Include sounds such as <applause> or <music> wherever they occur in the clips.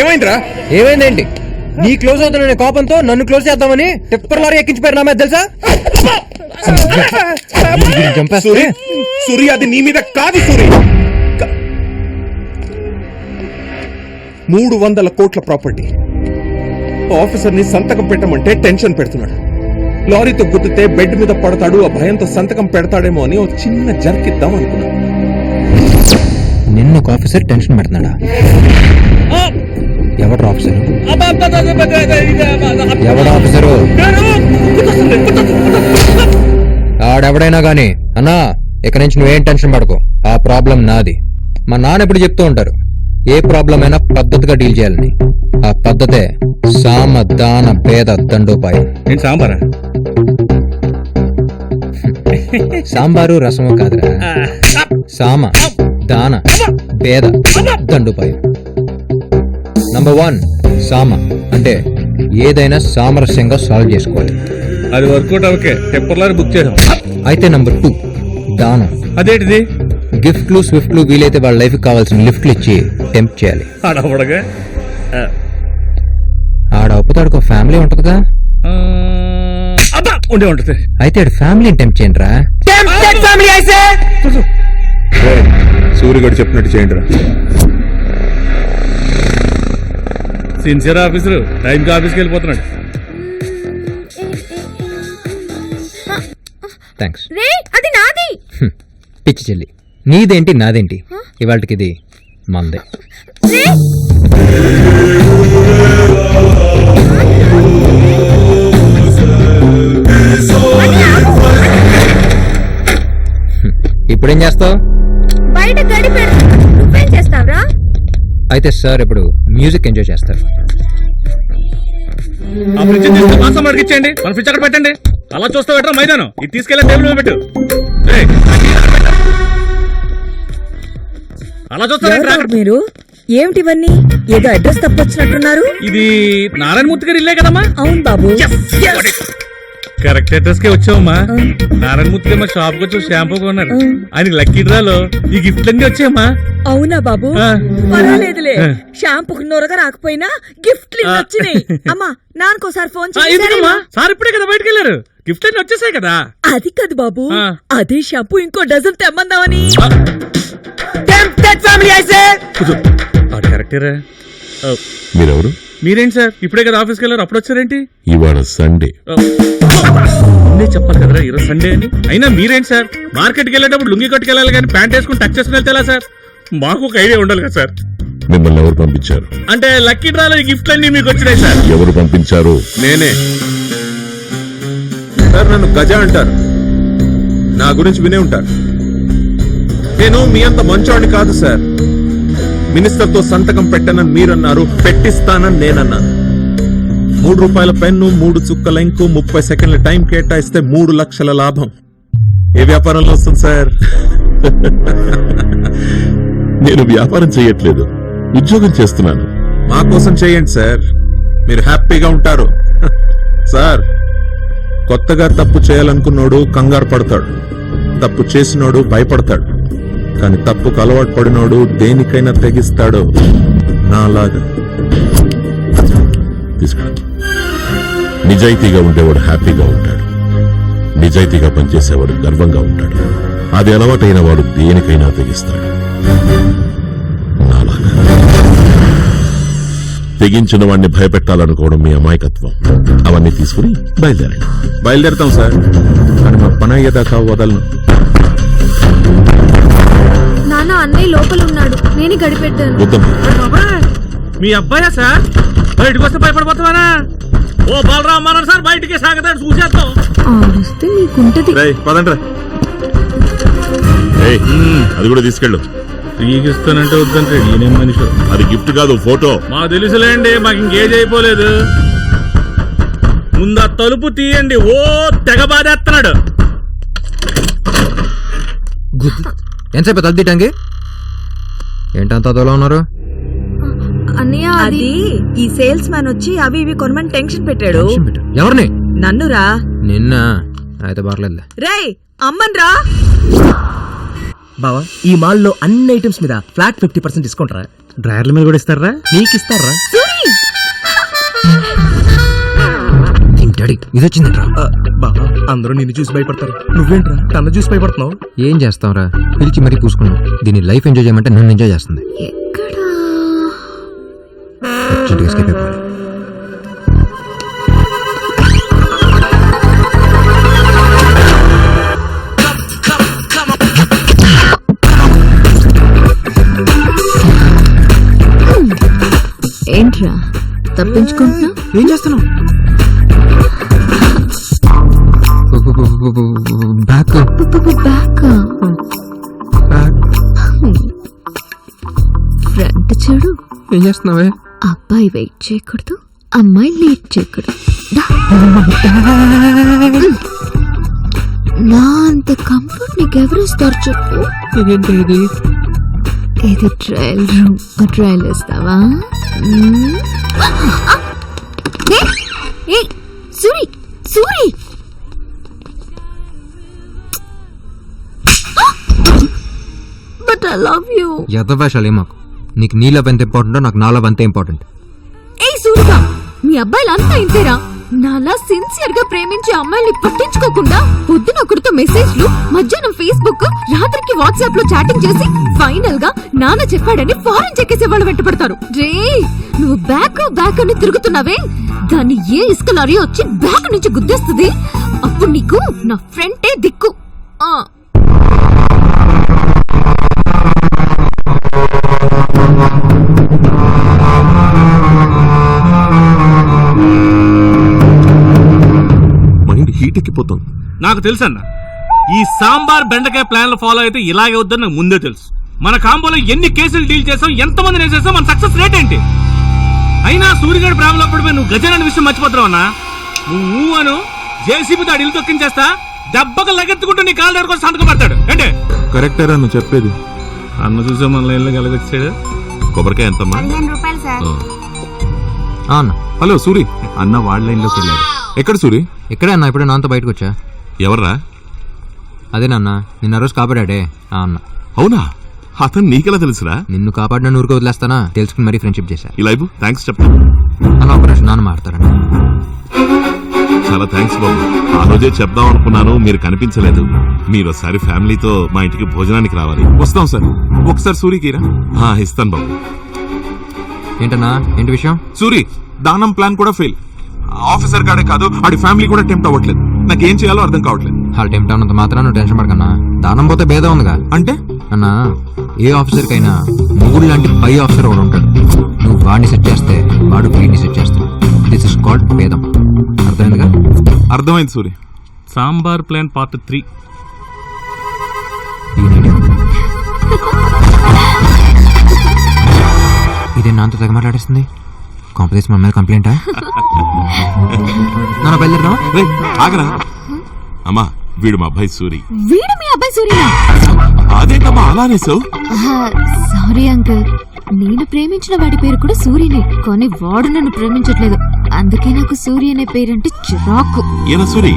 ఏమైందిరా? ఏమైందేంటి? నీ క్లోజ్ అవుతున్న కోపంతో నన్ను క్లోజ్ చేద్దామని టిప్పర్ లారీ ఎక్కించిపోయారు నా మీద తెలుసా? సూరి అది నీ మీద కాదు సూరి. మూడు వందల కోట్ల ప్రాపర్టీ. ఆఫీసర్ని సంతకం పెట్టమంటే టెన్షన్ పెడుతున్నాడు. లారీతో గుద్దితే బెడ్ మీద పడతాడు ఆ భయంతో సంతకం పెడతాడేమో అని ఒక చిన్న జర్కిద్దాం అనుకున్నాను. నిన్న ఒక ఆఫీసర్ టెన్షన్ పెడుతున్నాడా? ఎవడు ఆఫీసర్? ఎవడు ఆఫీసరు? ఆడెవడైనా గాని అన్నా ఇక నుంచి నువ్వేం టెన్షన్ పడకు. ఆ ప్రాబ్లం నాది. మా నాన్న ఎప్పుడు చెప్తూ ఉంటారు ఏ ప్రాబ్లం అయినా పద్ధతిగా డీల్ చేయాలని ఆ పద్ధతే సామ దాన భేద దండోపాయం. నేను సాంబారా? సాంబారు రసము కాదురా. సామ. దాన భేద దండుపాయం. నంబర్ వన్ సామ. అంటే ఏదైనా సామరస్యంగా సాల్వ్ చేసుకోవాలి. అది వర్కౌట్ అవకే టెంపర్లరీ బుక్ చేయడం. అయితే నంబర్ టూ దానం. అదేంటిది? గిఫ్ట్లు స్విఫ్ట్లు వీలైతే వాళ్ళ లైఫ్ కావాల్సిన లిఫ్ట్లు ఇచ్చి టెంప్ట్ చేయాలి. ఆడవడగా? ఆడ ఒప్పుతాడుకో ఫ్యామిలీ ఉంటుందిగా అబ్బా! ఉండే ఉంటుంది. అయితే ఫ్యామిలీని టెంప్ట్ చేయండి రా సూర్యగడు చెప్పినట్టు చేయండి రా సిన్సియర్ ఆఫీసర్ టైంకి ఆఫీస్కి వెళ్ళిపోతున్నాడు. థ్యాంక్స్ రే అది నాది. పిచ్చి చెల్లి. నీదేంటి నాదేంటి? ఇవాళకి ఇది మందే. రే. ఇప్పుడేం చేస్తావు? బయట గడి అయితే సార్ ఇప్పుడు మ్యూజిక్ ఎంజాయ్ చేస్తారు. ఆ ఫ్రిడ్జ్ తీసుకుని మాసం అడిగించండి మన ఫ్రిడ్జ్ అక్కడ పెట్టండి. అలా చూస్తా పెట్టరా? మైదానం. ఇది తీసుకెళ్ళి టేబుల్ మీద పెట్టు. ఏయ్, ఆ టీ అక్కడ పెట్టు. అలా ఎవరు మీరు? ఏమిటివన్నీ ఏదో అడ్రస్ తప్పొచ్చినట్టున్నారు ఇది నారాయణమూర్తి గారు ఇల్లే కదమ్మా? అవును బాబు. కరెక్ట్ అడ్రస్ కే వచ్చావమ్మా. నారాయణమూర్తి మా షాప్కి వచ్చి షాంపూ కొన్నారు. ఆయన లక్కీ డ్రాలో ఈ గిఫ్ట్ అన్ని వచ్చాయమ్మా. అవునా బాబు. పర్వాలేదులే. ఆ. షాంపూకి నొరగా రాకపోయినా గిఫ్ట్లు వచ్చినాయి. అమ్మా నాన్నకోసారి ఫోన్ ఎందుకమ్మా? సార్ ఇప్పుడే కదా బయటకు వెళ్ళారు. గిఫ్ట్ అన్ని వచ్చేసాయి కదా. అది కాదు బాబు. అదే షాంపూ ఇంకో డజన్ తెమ్మందామని. మీరెవరు? మీరేంటి సార్? ఇప్పుడే కదా ఆఫీస్కి వెళ్ళారు. అప్పుడు వచ్చారేంటి? ఇవాళ సండే ముందే చెప్పాలి కదరా ఈరోజు సండే అని. అయినా మీరేంటి సార్? మార్కెట్కి వెళ్ళేటప్పుడు లుంగి కట్టుకెళ్ళాలి కానీ ప్యాంట్ వేసుకుని టచ్ చేసుకుని వెళ్తే ఎలా సార్? మాకు ఒక ఐడియా ఉండాలి కదా సార్. మిమ్మల్ని ఎవరు పంపించారు? అంటే లక్కీ డ్రాలో ఈ గిఫ్ట్లు అన్ని మీకు వచ్చినాయి సార్. ఎవరు పంపించారు? నేనే. సార్ నన్ను గజ అంటారు. నా గురించి వినే ఉంటారు. నేను మీ అంత మంచోడిని కాదు సార్. మినిస్టర్తో సంతకం పెట్టనని మీరన్నారు పెట్టిస్తానని నేనన్నాను. మూడు రూపాయల పెన్ను మూడు చుక్కల ఇంకు ముప్పై సెకండ్ల టైం కేటాయిస్తే మూడు లక్షల లాభం. ఏ వ్యాపారంలో వస్తుంది సార్? నేను వ్యాపారం చేయట్లేదు. ఉద్యోగం చేస్తున్నాను. మా కోసం చేయండి సార్. మీరు హ్యాపీగా ఉంటారు. సార్ కొత్తగా తప్పు చేయాలనుకున్నోడు కంగారు పడతాడు. తప్పు చేసినోడు భయపడతాడు. కానీ తప్పుకు అలవాటు పడినోడు దేనికైనా తెగిస్తాడు నాలాగా. నిజాయితీగా ఉండేవాడు హ్యాపీగా ఉంటాడు. నిజాయితీగా పనిచేసేవాడు గర్వంగా ఉంటాడు. అది అలవాటైన వాడు దేనికైనా తెగిస్తాడు. నాలాగా. తెగించిన వాడిని భయపెట్టాలనుకోవడం మీ అమాయకత్వం. అవన్నీ తీసుకుని బయలుదేరండి. బయలుదేరుతాం సార్. కానీ మా పని అయ్యేదాకా వదలను. నాన్న అన్నయ్య లోపల ఉన్నాడు. నేనే గడిపెట్టాను. మీ అబ్బాయా సార్? బయటకు వస్తే భయపడిపోతావానా? ఓ బలరామ్ మన సార్ బయటికి సాగతాడు చూసేస్తాం నీకుంటది. పదండ్రా. అది కూడా తీసుకెళ్ళు. ఫ్రీకి ఇస్తానంటే వద్దంటే ఈయనేం మనిషి? అది గిఫ్ట్ కాదు ఫోటో. మాకు తెలుసులేండి మాకు ఇంకేజ్ అయిపోలేదు ముందు ఆ తలుపు తీయండి ఓ తెగ బాధేస్తున్నాడు ఎంతసేపు తల తీయటానికి ఏంటంత అదోలా ఉన్నారు? అన్నయ్య అది అది ఈ సేల్స్ మ్యాన్ వచ్చి అవి ఇవి కొనమని టెన్షన్ పెట్టాడు. టెన్షన్ పెట్టు. ఎవరిని? నన్నురా నిన్న. అయితే పర్లేదులే. రేయ్ అమ్మన్ రా. బావా ఈ మాల్లో అన్ని ఐటమ్స్ మీద ఫ్లాట్ ఫిఫ్టీ పర్సెంట్ డిస్కౌంట్ రా. డ్రైవర్ల మీద కూడా ఇస్తారా? నీకు ఇస్తారా డాడీ ఇది వచ్చిందిరా బాబా అందరూ నిన్ను చూసి భయపడతారు. నువ్వేంట్రా? తన చూసి భయపడుతున్నావు? ఏం చేస్తావురా పిలిచి మరీ పూసుకున్నావు దీన్ని లైఫ్ ఎంజాయ్ చేయమంటే నన్ను ఎంజాయ్ చేస్తుంది. అయిపోవాలి. ఏంట్రా? తప్పించుకుంటున్నా ఏం చేస్తున్నావు? బ్యాక్ బ్యాక్ ఫ్రంట్ చూడు. ఏం చేస్తున్నావే? అబ్బాయి వెయిట్ చేయకూడదు అమ్మాయి లేట్ చేయకూడదు. నా అంత కంఫర్ట్ నీకెవరు ఇస్తారు చెప్పు? ఇది? ఇది ట్రయల్ రూమ్. ట్రయల్ ఇస్తావా. Suri Suri. But I love you యథవేషాలు ఏం మాకు? నీకు నీ లవ్ ఎంత ఇంపార్టెంటో నాకు నా లవ్ అంతే ఇంపార్టెంట్ ఏయ్ సూరిగా మీ అబ్బాయిలంతా ఇంతేరా? నాలా సిన్సియర్గా ప్రేమించే అమ్మాయిని పట్టించుకోకుండా పొద్దున ఒకరితో మెసేజ్లు మధ్యాహ్నం ఫేస్బుక్ రాత్రికి వాట్సాప్లో చాటింగ్ చేసి ఫైనల్గా నాన్న చెప్పాడని ఫారెన్ చెక్కేసే వాళ్ళు వెంటపడతారు. రే నువ్వు బ్యాక్ బ్యాక్ అని తిరుగుతున్నావే? దాన్ని ఏ ఇసుక లారీ వచ్చి బ్యాక్ నుంచి గుద్దేస్తుంది? అప్పుడు నీకు నా ఫ్రెంటే దిక్కు. ఆ. ఎక్కిపోతుంది నాకు తెలుసు అన్న. ఈ సాంబార్ బెండకాయ ప్లాన్ ఫాలో అయితే ఇలాగే వద్దని నాకు ముందే తెలుసు. మన కాంబోలో ఎన్ని కేసులు డీల్ చేసాం ఎంతమంది వేసేసాం మన సక్సెస్ రేట్ ఏంటి? అయినా సూర్యగడ ప్రేమలో పడిపోయి నువ్వు గజనని విషయం మర్చిపోతున్నావు అన్నా. నువ్వు అను జేసీబీతో అడిలు తొక్కించేస్తా దెబ్బకు లగెత్తుకుంటూ నీ కాలు దగ్గర సంతకం పడతాడు. ఏంటి? కరెక్టేరా నువ్వు చెప్పేది. అన్న చూసే మన లైన్లో కలగొచ్చాడు కొబ్బరికాయ ఎంతమ్మా. ఆ అన్న. హలో సూరి. అన్న వాళ్ళ లైన్లోకి వెళ్ళాడు. ఎక్కడ సూరి? ఇక్కడే అన్న ఇప్పుడు నాతో బయటకు వచ్చా. ఎవర్రా? అదే నాన్న నిన్న రోజు కాపాడాడే. ఆ అన్న. అవునా? అతను నీకెలా తెలుసురా? నిన్ను కాపాడిన ఊరికి వదిలేస్తానా? తెలుసుకుని మరీ ఫ్రెండ్షిప్ చేశా. ఇలా ఇవ్వు థ్యాంక్స్ చెప్తా. అన్న ఒక నిమిషం నాన్న మాడతారని చాలా థ్యాంక్స్ బాబు. ఆ రోజే చెప్దాం అనుకున్నాను మీరు కనిపించలేదు. మీరు ఒకసారి ఫ్యామిలీతో మా ఇంటికి భోజనానికి రావాలి. వస్తాం సార్. ఒకసారి సూరికి రా. ఆ, ఇస్తాను బాబు. ఏంటన్నా? ఏంటి విషయం? సూరి దానం ప్లాన్ కూడా ఫెయిల్ ఆఫీసర్ గాడే కాదు ఆడి ఫ్యామిలీ కూడా టెంప్ట్ అవ్వట్లేదు. నాకేం చేయాలో అర్థం కావట్లేదు. వాళ్ళు టెంప్ట్ అవునంత మాత్రం నువ్వు టెన్షన్ పడకన్నా. దానం పోతే భేదం ఉందిగా. అంటే? అన్న ఏ ఆఫీసర్ కైనా మొగుడు లాంటి పై ఆఫీసర్ ఒకడు ఉంటాడు. నువ్వు వాడిని సెట్ చేస్తే వాడు వీడిని సెట్ చేస్తాడు. దిస్ ఇస్ కాల్డ్ భేదం. అర్థమైందిగా? అర్థమైంది Suri. Sambar plan part three. ఇదే నాతో తెగ మాట్లాడేస్తుంది? కాంపిటీషన్ మన మీద కంప్లైంటా? <laughs> నన్ను బయలుదేరదామా? రేయ్, ఆగరా. అమ్మా వీడు మా అబ్బాయి సూరి. వీడు మీ అబ్బాయి సూర్యనా అదేంటమ్మా అలా అనేసావు? Sorry uncle. నేను ప్రేమించిన వాడి పేరు కూడా సూర్యనే కానీ వాడు నన్ను ప్రేమించట్లేదు. అందుకే నాకు సూర్య అనే పేరంటే చిరాకు. ఈయన సూరి?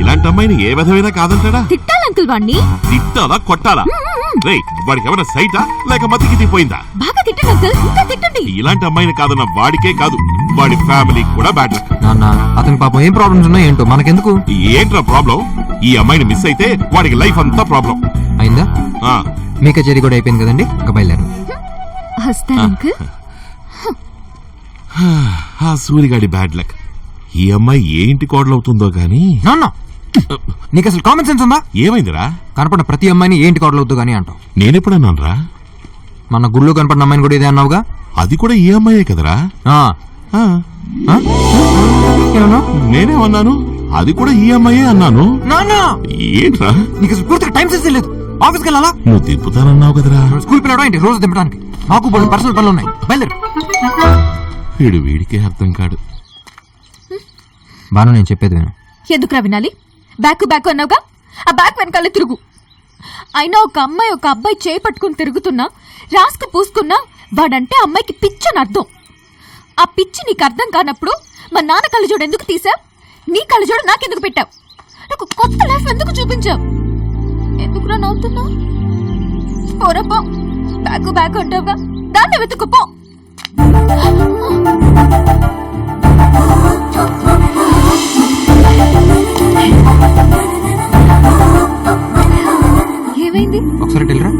ఇలాంటి అమ్మాయిని ఏ విధమైనా కాదంటాడా? తిట్టాలి అంకుల్ వాడిని తిట్టాలా కొట్టాలా? రేయ్ వాడికి ఏమైనా సైటా? లేక మతికి తిపోయిందా? బాగా తిట్టండి అంకుల్ ఇంకా తిట్టండి. ఇలాంటి అమ్మాయిని కాదన్న వాడికే కాదు వాడి ఫ్యామిలీ కూడా బ్యాడ్ లక్. నాన్న అతని పాపం ఏం ప్రాబ్లమ్స్ ఉన్నాయో ఏంటో మనకెందుకు? ఏంట్రా ప్రాబ్లం ఈ అమ్మాయిని మిస్ అయితే వాడికి లైఫ్ అంతా ప్రాబ్లం అయిందా? ఆ. మీ కచేరీ కూడా అయిపోయింది కదండి? ఇంకా బయలుదేరు వస్తాను అంకుల్. ఆ సూరిగాడి బ్యాడ్ లక్. ఈ అమ్మాయి ఏ ఇంటి కోడలవుతుందో గాని? నాన్న నీకు అసలు కామన్ సెన్స్ ఉందా? ఏమైందిరా? కనపడిన ప్రతి అమ్మాయిని ఏంటి కోడలు అవుతూ కానీ అంటావు. నేనెప్పుడన్నానురా? మన గుళ్ళు కనపడిన అమ్మాయిని కూడా ఇదే అన్నావుగా? అది కూడా ఈ అమ్మాయే కదరా? ఆ. ఆ, ఆ? ఏమన్నావు? నేనేమన్నాను? అది కూడా ఈ అమ్మాయే అన్నాను? నాన్న! ఏంట్రా? నీకు అసలు పూర్తిగా టైం సెన్స్ లేదు. ఆఫీస్కి వెళ్ళాలా నువ్వు దింపుతానన్నావు కదరా? స్కూల్ పిల్లడా ఏంటి? రోజు దింపడానికి. మాకు కొన్ని పర్సనల్ పనులు ఉన్నాయి. బయలుదేరు. వీడు వీడికే అర్థం కాడు. బాను నేను చెప్పేది విను. ఎందుకురా వినాలి? బ్యాక్ బ్యాక్ అన్నావుగా? ఆ బ్యాక్ వెనకాల తిరుగు. అయినా ఒక అమ్మాయి ఒక అబ్బాయి చేయి తిరుగుతున్నా రాసుకు పూసుకున్నా వాడంటే అమ్మాయికి పిచ్చని అర్థం. ఆ పిచ్చి నీకు అర్థం కానప్పుడు మా నాన్న కళ్ళజోడు ఎందుకు తీసావు నీ కళ్ళజోడు నాకెందుకు పెట్టావు? నాకు కొత్త లైఫ్ ఎందుకు చూపించావు? ఎందుకురా నవ్వుతున్నావు? పోరపో బ్యాక్ బ్యాక్ అంటావుగా. దాన్ని వెతుకుపో ఒకసారి టెల్లరా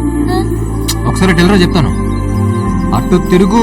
ఒకసారి టెల్లరా చెప్తాను. అటు తిరుగు.